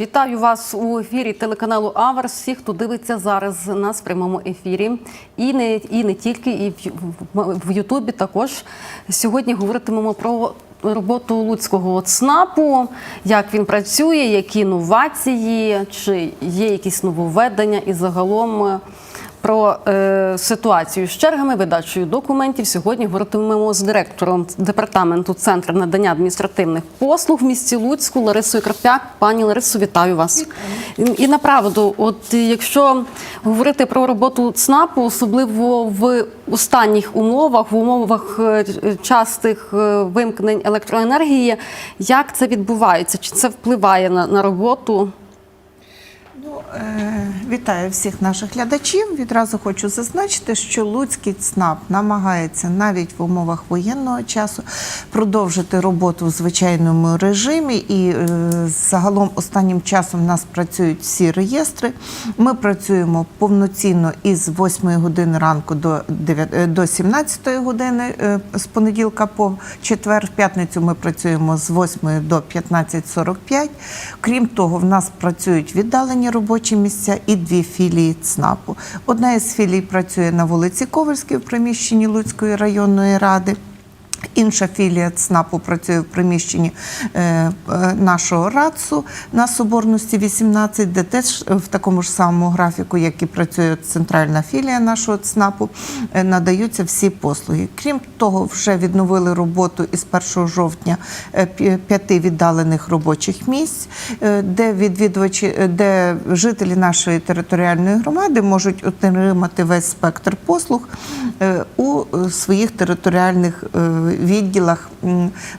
Вітаю вас у ефірі телеканалу Аверс. Всіх, хто дивиться зараз нас в прямому ефірі, і не і не тільки, і в, Ютубі також. Сьогодні говоритимемо про роботу луцького ЦНАПу, як він працює, які новації, чи є якісь нововведення і загалом. Про е, ситуацію з чергами, видачею документів сьогодні говоритимемо з директором департаменту центру надання адміністративних послуг в місті Луцьку Ларисою Крап'як. Пані Ларисо, вітаю вас. І, і направду, от якщо говорити про роботу ЦНАПу, особливо в останніх умовах, в умовах е, частих е, вимкнень електроенергії, як це відбувається? Чи це впливає на, на роботу? Ну, е, вітаю всіх наших глядачів. Відразу хочу зазначити, що Луцький ЦНАП намагається навіть в умовах воєнного часу продовжити роботу в звичайному режимі. І е, загалом останнім часом в нас працюють всі реєстри. Ми працюємо повноцінно із 8 години ранку до 9, е, до 17 години е, з понеділка по четвер. В п'ятницю ми працюємо з 8 до 15.45. Крім того, в нас працюють віддалені робочі місця і дві філії ЦНАПу. Одна із філій працює на вулиці Ковальській в приміщенні Луцької районної ради. Інша філія ЦНАПу працює в приміщенні е, е, нашого РАЦу на Соборності 18, де теж в такому ж самому графіку, як і працює центральна філія нашого ЦНАПу, е, надаються всі послуги. Крім того, вже відновили роботу із 1 жовтня е, п'яти віддалених робочих місць, е, де відвідувачі, е, де жителі нашої територіальної громади можуть отримати весь спектр послуг е, у е, своїх територіальних е, відділах.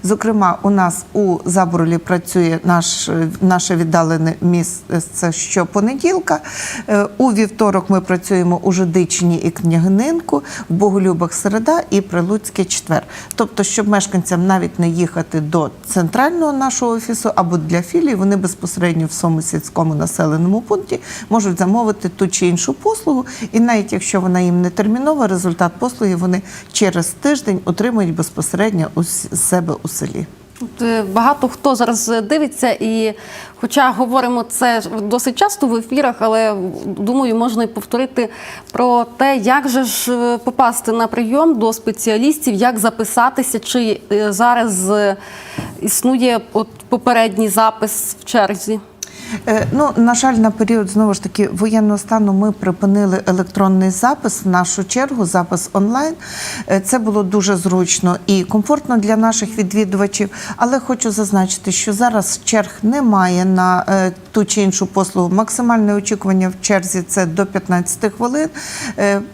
Зокрема, у нас у Заборлі працює наш, е, наше віддалене місце щопонеділка. Е, У вівторок ми працюємо у Жидичині і Княгининку, в Боголюбах середа і Прилуцьке четвер. Тобто, щоб мешканцям навіть не їхати до центрального нашого офісу або для філії, вони безпосередньо в своєму сільському населеному пункті можуть замовити ту чи іншу послугу. І навіть якщо вона їм не термінова, результат послуги вони через тиждень отримують безпосередньо себе у селі. Е, Багато хто зараз дивиться, і хоча говоримо це досить часто в ефірах, але думаю, можна і повторити про те, як же ж е, попасти на прийом до спеціалістів, як записатися, чи е, зараз існує от попередній запис в черзі. Е, Ну, на жаль, на період знову ж таки воєнного стану ми припинили електронний запис в нашу чергу, запис онлайн. Е, Це було дуже зручно і комфортно для наших відвідувачів. Але хочу зазначити, що зараз черг немає на е, ту чи іншу послугу. Максимальне очікування в черзі це до 15 хвилин.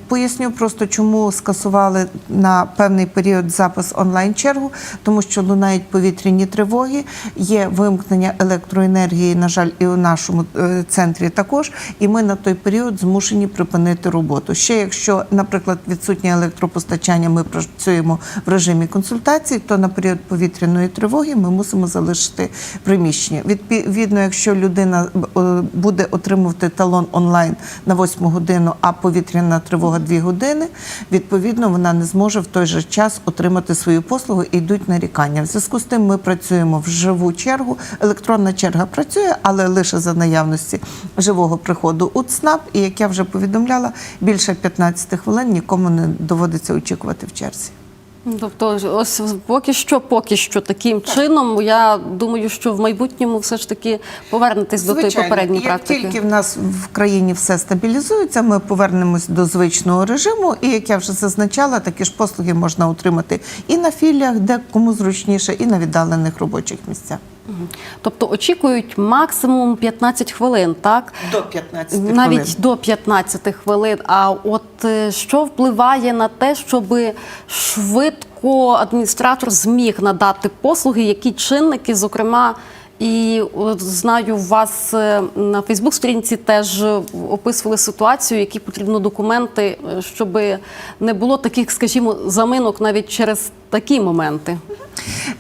Поясню просто, чому скасували на певний період запис онлайн чергу, тому що лунають повітряні тривоги, є вимкнення електроенергії, на жаль, і у нашому е, центрі також. І ми на той період змушені припинити роботу. Ще якщо, наприклад, відсутнє електропостачання, ми працюємо в режимі консультацій, то на період повітряної тривоги ми мусимо залишити приміщення. Відповідно, якщо людина е, буде отримувати талон онлайн на 8 годину, а повітряна тривога 2 години, відповідно вона не зможе в той же час отримати свою послугу і йдуть нарікання. В зв'язку з тим ми працюємо в живу чергу. Електронна черга працює, але лише за наявності живого приходу у ЦНАП. І як я вже повідомляла, більше 15 хвилин нікому не доводиться очікувати в черзі. Тобто, ось поки що, поки що таким чином. Я думаю, що в майбутньому все ж таки повернетесь до тої попередньої як практики. тільки в нас в країні все стабілізується, ми повернемось до звичного режиму. І як я вже зазначала, такі ж послуги можна отримати і на філіях, де кому зручніше, і на віддалених робочих місцях. Тобто очікують максимум 15 хвилин, так? До 15 Навіть до 15 хвилин. А от е, що впливає на те, щоб швидко адміністратор зміг надати послуги, які чинники, зокрема. І от знаю, у вас е, на Фейсбук-сторінці теж описували ситуацію, які потрібно документи, щоб не було таких, скажімо, заминок навіть через такі моменти.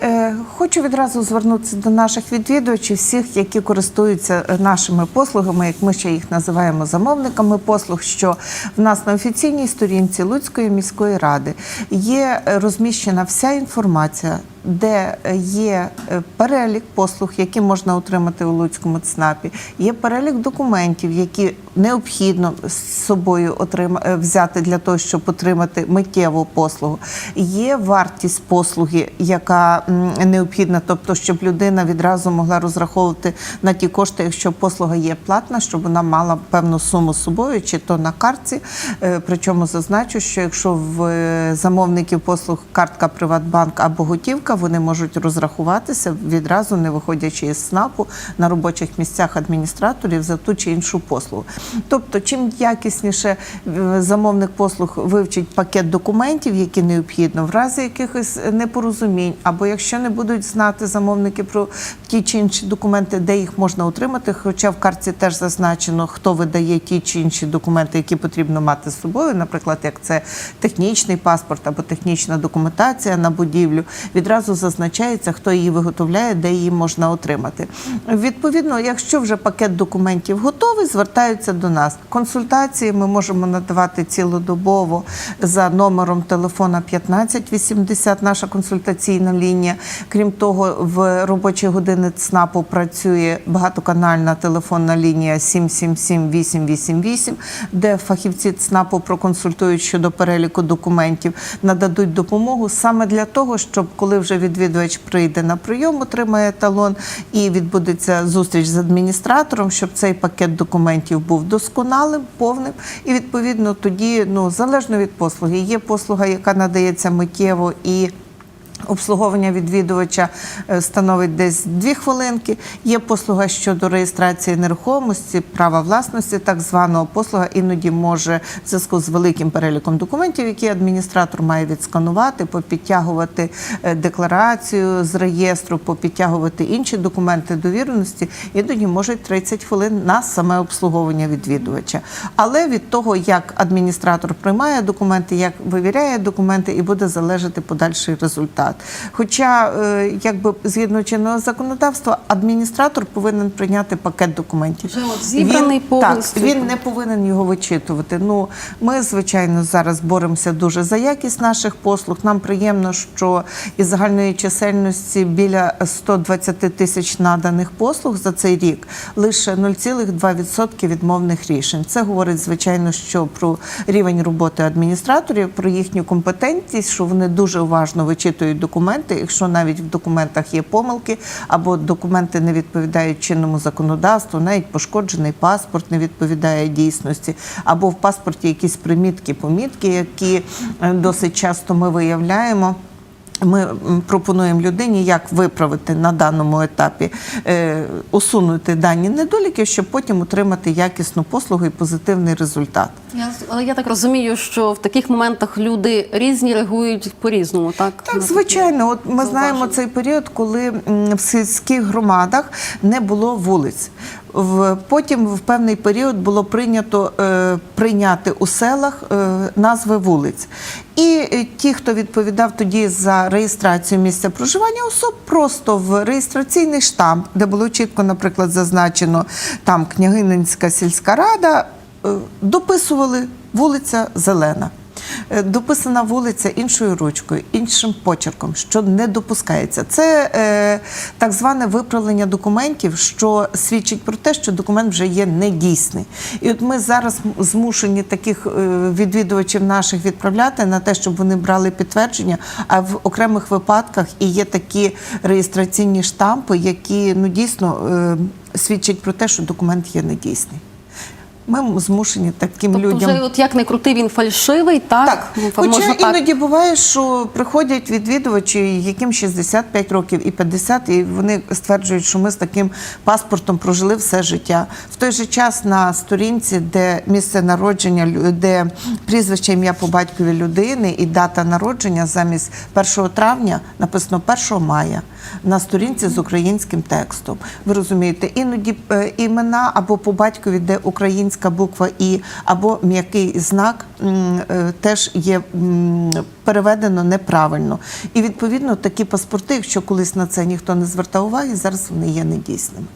Е, Хочу відразу звернутися до наших відвідувачів, всіх, які користуються е, нашими послугами, як ми ще їх називаємо замовниками послуг. Що в нас на офіційній сторінці Луцької міської ради є е, розміщена вся інформація. Де є перелік послуг, які можна отримати у Луцькому ЦНАПі, є перелік документів, які необхідно з собою отрима, е, взяти для того, щоб отримати миттєву послугу. Є вартість послуги, яка необхідна, тобто, щоб людина відразу могла розраховувати на ті кошти, якщо послуга є платна, щоб вона мала певну суму з собою, чи то на картці. Е, Причому зазначу, що якщо в е, замовників послуг картка Приватбанк або готівка, вони можуть розрахуватися відразу, не виходячи із СНАПу на робочих місцях адміністраторів за ту чи іншу послугу. Тобто, чим якісніше е, замовник послуг вивчить пакет документів, які необхідно, в разі якихось непорозумінь, або якщо не будуть знати замовники про ті чи інші документи, де їх можна отримати, хоча в картці теж зазначено, хто видає ті чи інші документи, які потрібно мати з собою, наприклад, як це технічний паспорт або технічна документація на будівлю, відразу зазначається, хто її виготовляє, де її можна отримати. Відповідно, якщо вже пакет документів готовий, звертаються до нас. Консультації ми можемо надавати цілодобово за номером телефона 1580, наша консультаційна лінія. Крім того, в робочі години ЦНАПу працює багатоканальна телефонна лінія 777-888, де фахівці ЦНАПу проконсультують щодо переліку документів, нададуть допомогу саме для того, щоб коли вже відвідувач прийде на прийом, отримає талон і відбудеться зустріч з адміністратором, щоб цей пакет документів був досконалим, повним. І відповідно тоді, ну залежно від послуги, є послуга, яка надається миттєво і. Обслуговування відвідувача е, становить десь дві хвилинки. Є послуга щодо реєстрації нерухомості, права власності, так званого послуга іноді може в зв'язку з великим переліком документів, які адміністратор має відсканувати, попідтягувати е, декларацію з реєстру, попідтягувати інші документи довіреності. Іноді може 30 хвилин на саме обслуговування відвідувача. Але від того, як адміністратор приймає документи, як вивіряє документи, і буде залежати подальший результат. Хоча, е, якби згідно чинного законодавства, адміністратор повинен прийняти пакет документів. Вже от зібраний він, повністю. Так, він не повинен його вичитувати. Ну, ми, звичайно, зараз боремося дуже за якість наших послуг. Нам приємно, що із загальної чисельності біля 120 тисяч наданих послуг за цей рік лише 0,2% відмовних рішень. Це говорить, звичайно, що про рівень роботи адміністраторів, про їхню компетентність, що вони дуже уважно вичитують документи, якщо навіть в документах є помилки або документи не відповідають чинному законодавству, навіть пошкоджений паспорт не відповідає дійсності, або в паспорті якісь примітки, помітки, які е, досить часто ми виявляємо. Ми пропонуємо людині, як виправити на даному етапі, е, усунути дані недоліки, щоб потім отримати якісну послугу і позитивний результат. Я, але я так розумію, що в таких моментах люди різні реагують по-різному, так? Так, звичайно, от ми знаємо цей період, коли в сільських громадах не було вулиць. В потім в певний період було прийнято е, прийняти у селах е, назви вулиць. І е, ті, хто відповідав тоді за реєстрацію місця проживання особ, просто в реєстраційний штамп, де було чітко, наприклад, зазначено там Княгининська сільська рада, е, дописували вулиця Зелена. Е, Дописана вулиця іншою ручкою, іншим почерком, що не допускається. Це е, так зване виправлення документів, що свідчить про те, що документ вже є недійсний. І от ми зараз змушені таких е, відвідувачів наших відправляти на те, щоб вони брали підтвердження. А в окремих випадках і є такі реєстраційні штампи, які ну дійсно е, свідчать про те, що документ є недійсний. Ми змушені таким Тобто людям. вже от як не крути, він фальшивий, так? Так, Ну, хоча можна так. іноді буває, що приходять відвідувачі, яким 65 років і 50, і вони стверджують, що ми з таким паспортом прожили все життя. В той же час на сторінці, де місце народження, де прізвище ім'я по батькові людини і дата народження замість 1 травня написано 1 мая на сторінці з українським текстом. Ви розумієте, іноді е, імена або по батькові, де українська буква І або м'який знак е, теж є переведено неправильно. І відповідно такі паспорти, якщо колись на це ніхто не звертав уваги, зараз вони є недійсними.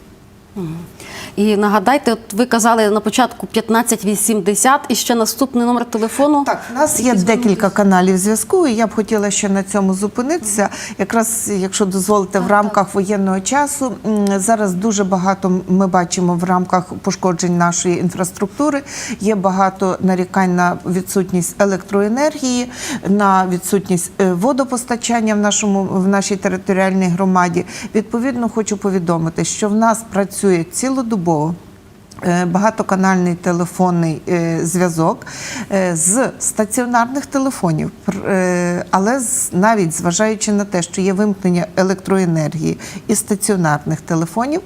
І нагадайте, от ви казали на початку 1580 і ще наступний номер телефону. Так, у нас є декілька каналів зв'язку, і я б хотіла ще на цьому зупинитися. Якраз, якщо дозволите, в рамках воєнного часу зараз дуже багато ми бачимо в рамках пошкоджень нашої інфраструктури. Є багато нарікань на відсутність електроенергії, на відсутність е, водопостачання в нашому в нашій територіальній громаді. Відповідно, хочу повідомити, що в нас працює цілодобово. Е, Багатоканальний телефонний е, зв'язок е, з стаціонарних телефонів, але навіть зважаючи на те, що є вимкнення електроенергії і стаціонарних телефонів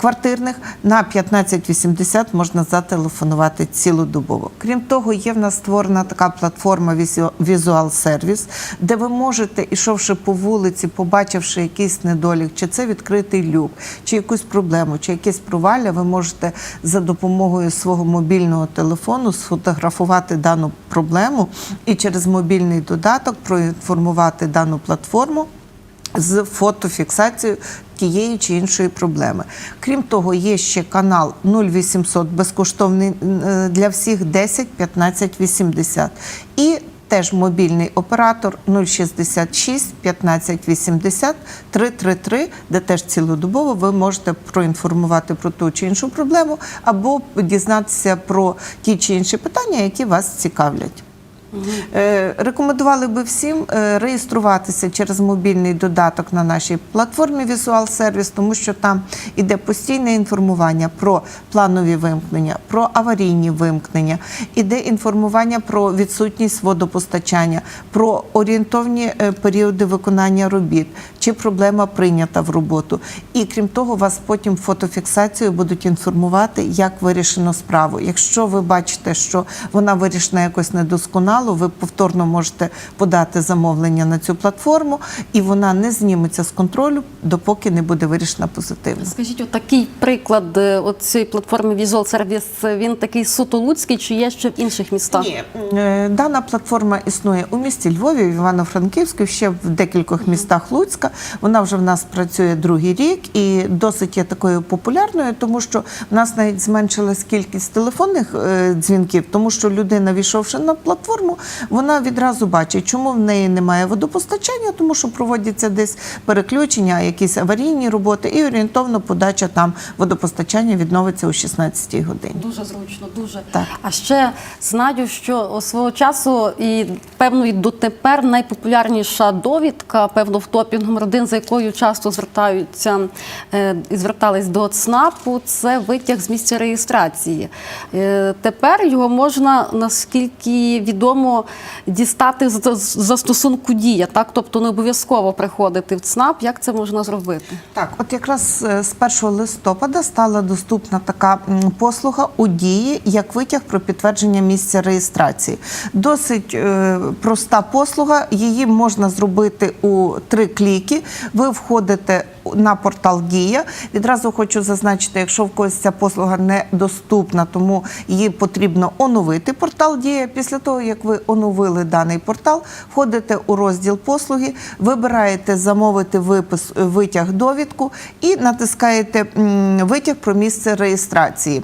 квартирних, на 1580 можна зателефонувати цілодобово. Крім того, є в нас створена така платформа Visual Service, де ви можете, ішовши по вулиці, побачивши якийсь недолік, чи це відкритий люк, чи якусь проблему, чи якесь провалля, ви можете за допомогою свого мобільного телефону сфотографувати дану проблему і через мобільний додаток проінформувати дану платформу з фотофіксацією тієї чи іншої проблеми. Крім того, є ще канал 0800 безкоштовний е, для всіх 10 15 80. І теж мобільний оператор 066 15 80 333, де теж цілодобово ви можете проінформувати про ту чи іншу проблему або дізнатися про ті чи інші питання, які вас цікавлять. Е, Рекомендували би всім е, реєструватися через мобільний додаток на нашій платформі Visual Service, тому що там іде постійне інформування про планові вимкнення, про аварійні вимкнення, іде інформування про відсутність водопостачання, про орієнтовні е, періоди виконання робіт, чи проблема прийнята в роботу. І крім того, вас потім фотофіксацією будуть інформувати, як вирішено справу. Якщо ви бачите, що вона вирішена якось недосконало, ви повторно можете подати замовлення на цю платформу, і вона не зніметься з контролю, допоки не буде вирішена позитивно. Скажіть, от такий приклад е, от цієї платформи Visual Service, він такий суто луцький, чи є ще в інших містах? Ні, е, дана платформа існує у місті Львові, в Івано-Франківську, ще в декількох містах Луцька. Вона вже в нас працює другий рік і досить є такою популярною, тому що в нас навіть зменшилась кількість телефонних е, дзвінків, тому що людина, війшовши на платформу, вона відразу бачить, чому в неї немає водопостачання, тому що проводяться десь переключення, якісь аварійні роботи, і орієнтовно подача там водопостачання відновиться о 16 годині. Дуже зручно, дуже. Так. А ще знаю, що свого часу і певно і дотепер найпопулярніша довідка, певно, в топі номер один, за якою часто звертаються е, і звертались до ЦНАПу, це витяг з місця реєстрації. Е, тепер його можна, наскільки відомо, дістати з застосунку дія, так тобто не обов'язково приходити в ЦНАП. Як це можна зробити? Так, от якраз е, з 1 листопада стала доступна така послуга у дії як витяг про підтвердження місця реєстрації. Досить проста послуга. Її можна зробити у три кліки. Ви входите на портал Дія. Відразу хочу зазначити, якщо в когось ця послуга недоступна, тому її потрібно оновити портал Дія. Після того, як ви оновили даний портал, входите у розділ послуги, вибираєте замовити випис витяг довідку і натискаєте витяг про місце реєстрації.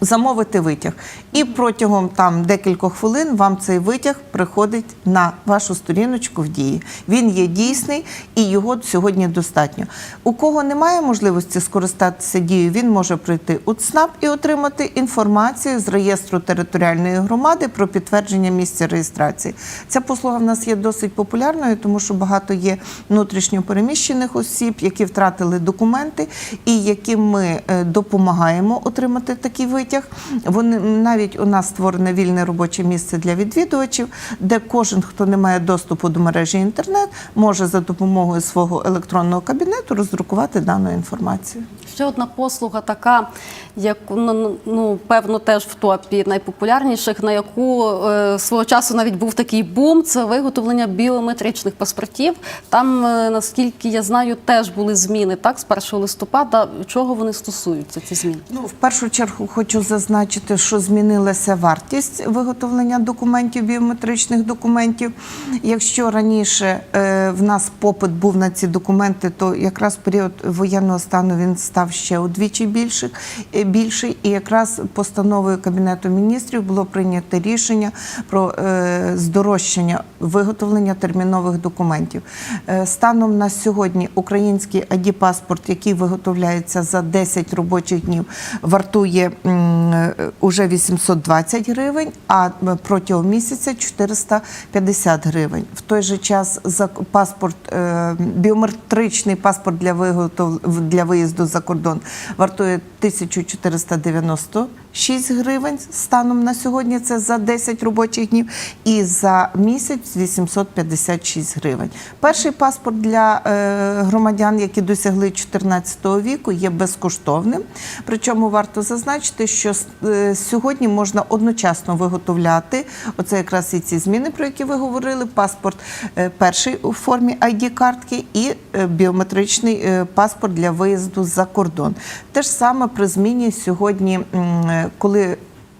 Замовити витяг, і протягом там декількох хвилин вам цей витяг приходить на вашу сторіночку в дії. Він є дійсний і його сьогодні достатньо. У кого немає можливості скористатися дією, він може прийти у ЦНАП і отримати інформацію з реєстру територіальної громади про підтвердження місця реєстрації. Ця послуга в нас є досить популярною, тому що багато є внутрішньо переміщених осіб, які втратили документи, і яким ми е, допомагаємо отримати такий витяг. Вони навіть у нас створене вільне робоче місце для відвідувачів, де кожен, хто не має доступу до мережі інтернет, може за допомогою свого електронного кабінету роздрукувати дану інформацію. Ще одна послуга, така, як ну, ну певно, теж в топі найпопулярніших, на яку е, свого часу навіть був такий бум. Це виготовлення біометричних паспортів. Там, е, наскільки я знаю, теж були зміни так з 1 листопада. Чого вони стосуються? Ці зміни? Ну, в першу чергу хочу зазначити, що змінилася вартість виготовлення документів, біометричних документів. Якщо раніше е, в нас попит був на ці документи, то якраз період воєнного стану він став ще удвічі більший, е, більший. І якраз постановою Кабінету міністрів було прийнято рішення про е, здорожчання виготовлення термінових документів. Е, станом на сьогодні український ID-паспорт, який виготовляється за 10 робочих днів, вартує е, уже 820 гривень, а протягом місяця 450 гривень. В той же час за паспорт, біометричний паспорт для виготов для виїзду за кордон вартує 1496 гривень станом на сьогодні. Це за 10 робочих днів, і за місяць 856 гривень. Перший паспорт для е, громадян, які досягли 14 віку, є безкоштовним. Причому варто зазначити, що е, сьогодні можна одночасно виготовляти оце якраз і ці зміни, про які ви говорили. Паспорт е, перший у формі ID-картки і е, біометричний паспорт для виїзду за кордон. Те ж саме при зміні сьогодні, коли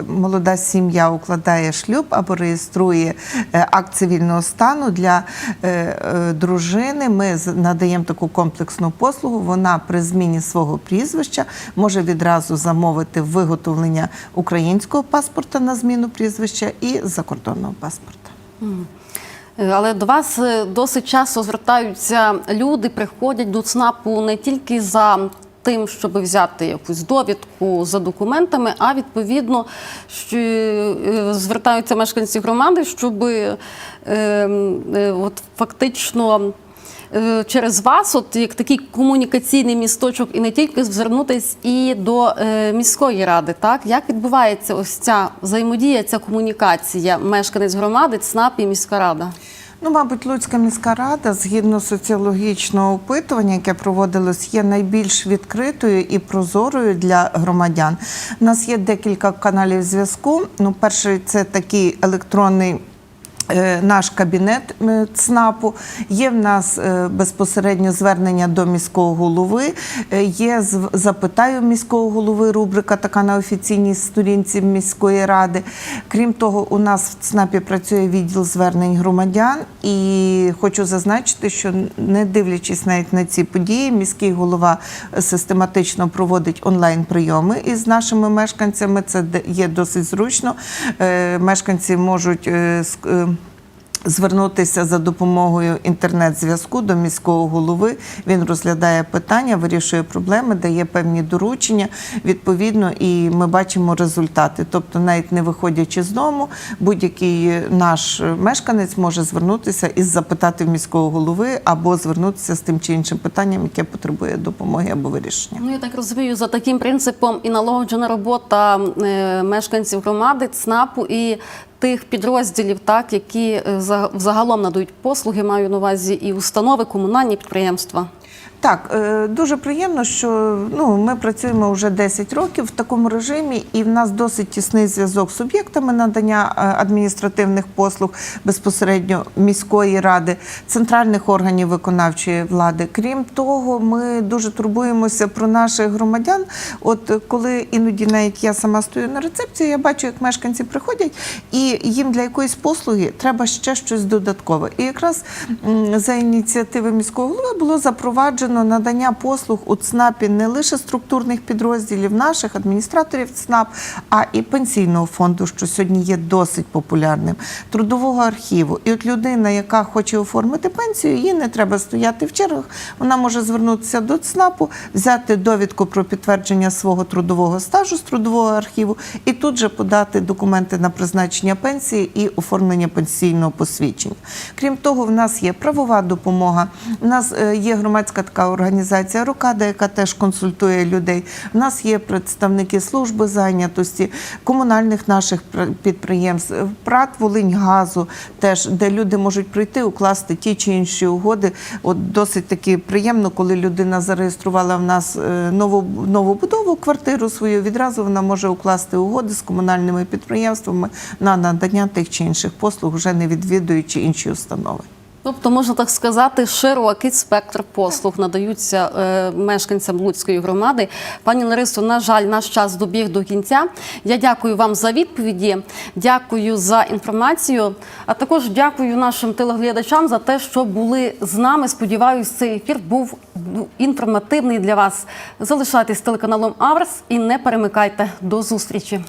молода сім'я укладає шлюб або реєструє е, акт цивільного стану для е, е, дружини. Ми надаємо таку комплексну послугу. Вона при зміні свого прізвища може відразу замовити виготовлення українського паспорта на зміну прізвища і закордонного паспорта. Але до вас досить часто звертаються люди, приходять до ЦНАПу не тільки за тим, щоб взяти якусь довідку за документами, а відповідно е, звертаються мешканці громади, щоб е, е, от фактично. е, Через вас, от як такий комунікаційний місточок, і не тільки звернутись і до міської ради, так як відбувається ось ця взаємодія, ця комунікація мешканець громади, ЦНАП і міська рада? Ну, мабуть, Луцька міська рада, згідно соціологічного опитування, яке проводилось, є найбільш відкритою і прозорою для громадян. У нас є декілька каналів зв'язку. Ну, перший це такий електронний. Е, Наш кабінет е, ЦНАПу є в нас е, безпосередньо звернення до міського голови. Є запитаю міського голови. Рубрика така на офіційній сторінці міської ради. Крім того, у нас в ЦНАПі працює відділ звернень громадян, і хочу зазначити, що не дивлячись навіть на ці події, міський голова систематично проводить онлайн прийоми із нашими мешканцями. Це є досить зручно. Мешканці можуть Звернутися за допомогою інтернет-зв'язку до міського голови. Він розглядає питання, вирішує проблеми, дає певні доручення. Відповідно, і ми бачимо результати. Тобто, навіть не виходячи з дому, будь-який наш мешканець може звернутися і запитати в міського голови або звернутися з тим чи іншим питанням, яке потребує допомоги або вирішення. Ну, я так розумію, за таким принципом і налагоджена робота е, мешканців громади, ЦНАПу і тих підрозділів, так, які загалом за- взагалом надають послуги, маю на увазі і установи, комунальні підприємства. Так, е, дуже приємно, що ну, ми працюємо вже 10 років в такому режимі, і в нас досить тісний зв'язок з суб'єктами надання е, адміністративних послуг безпосередньо міської ради, центральних органів виконавчої влади. Крім того, ми дуже турбуємося про наших громадян. От коли іноді навіть я сама стою на рецепції, я бачу, як мешканці приходять, і їм для якоїсь послуги треба ще щось додаткове. І якраз за ініціативи міського голови було запроваджено надання послуг у ЦНАПі не лише структурних підрозділів наших адміністраторів ЦНАП, а і пенсійного фонду, що сьогодні є досить популярним, трудового архіву. І от людина, яка хоче оформити пенсію, їй не треба стояти в чергах. Вона може звернутися до ЦНАПу, взяти довідку про підтвердження свого трудового стажу з трудового архіву і тут же подати документи на призначення пенсії і оформлення пенсійного посвідчення. Крім того, в нас є правова допомога, в нас е, є громадські громадська така організація Рокада, яка теж консультує людей. У нас є представники служби зайнятості, комунальних наших пр- підприємств, ПРАТ Волиньгазу, теж де люди можуть прийти, укласти ті чи інші угоди. От досить таки приємно, коли людина зареєструвала в нас е, нову новобудову квартиру свою. Відразу вона може укласти угоди з комунальними підприємствами на надання тих чи інших послуг, вже не відвідуючи інші установи. Тобто, можна так сказати, широкий спектр послуг надаються е, мешканцям Луцької громади. Пані Ларисо, на жаль, наш час добіг до кінця. Я дякую вам за відповіді, дякую за інформацію, а також дякую нашим телеглядачам за те, що були з нами. Сподіваюсь, цей ефір був інформативний для вас. Залишайтесь телеканалом Аверс і не перемикайте. До зустрічі.